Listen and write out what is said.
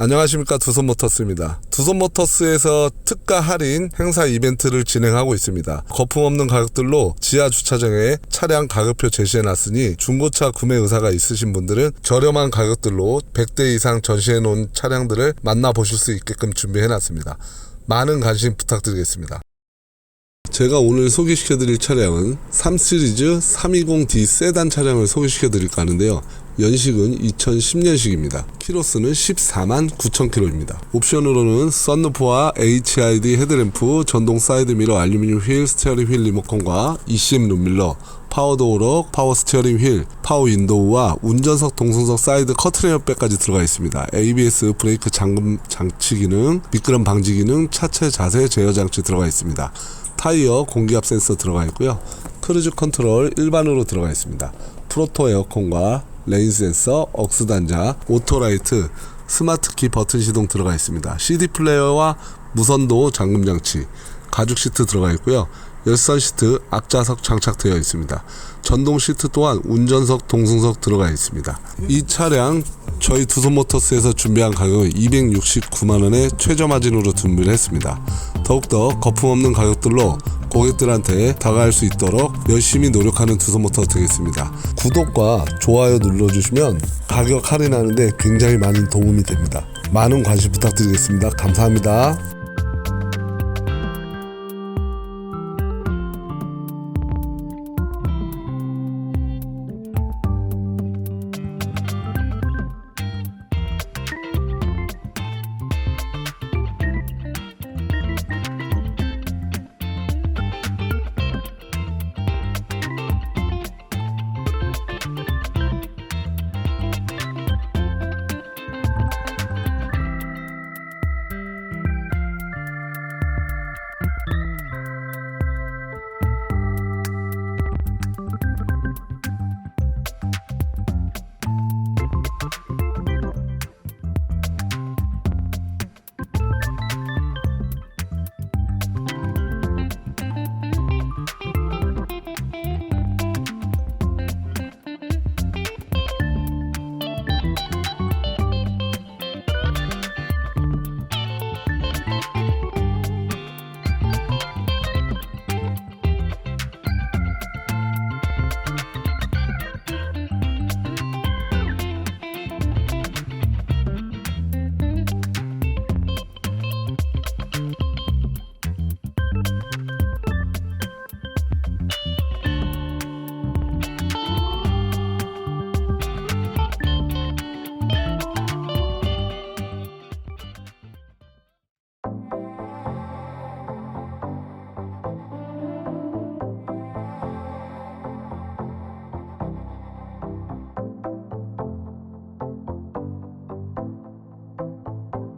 안녕하십니까 두손모터스입니다. 두손모터스에서 특가 할인 행사 이벤트를 진행하고 있습니다. 거품 없는 가격들로 지하 주차장에 차량 가격표 제시해놨으니 중고차 구매 의사가 있으신 분들은 저렴한 가격들로 100대 이상 전시해 놓은 차량들을 만나보실 수 있게끔 준비해놨습니다. 많은 관심 부탁드리겠습니다. 제가 오늘 소개시켜드릴 차량은 3시리즈 320D 세단 차량을 소개시켜드릴까 하는데요. 연식은 2010년식입니다. 키로수는 14만 9천 킬로입니다. 옵션으로는 썬루프와 HID 헤드램프, 전동 사이드 미러, 알루미늄 휠, 스티어링 휠 리모컨과 ECM 룸밀러, 파워 도어로 파워 스티어링 휠, 파워 윈도우와 운전석 동승석 사이드 커트레어백까지 들어가 있습니다. ABS 브레이크 잠금 장치 기능, 미끄럼 방지 기능, 차체 자세 제어 장치 들어가 있습니다. 타이어 공기압 센서 들어가 있고요. 크루즈 컨트롤 일반으로 들어가 있습니다. 프로토 에어컨과 레인 센서, 억스 단자, 오토라이트, 스마트 키 버튼 시동 들어가 있습니다. CD 플레이어와 무선도 잠금 장치, 가죽 시트 들어가 있고요. 열선 시트 앞좌석 장착되어 있습니다. 전동 시트 또한 운전석 동승석 들어가 있습니다. 이 차량 저희 두손모터스에서 준비한 가격은 269만 원의 최저 마진으로 준비를 했습니다. 더욱더 거품 없는 가격들로 고객들한테 다가갈 수 있도록 열심히 노력하는 두손모터 되겠습니다. 구독과 좋아요 눌러주시면 가격 할인하는데 굉장히 많은 도움이 됩니다. 많은 관심 부탁드리겠습니다. 감사합니다.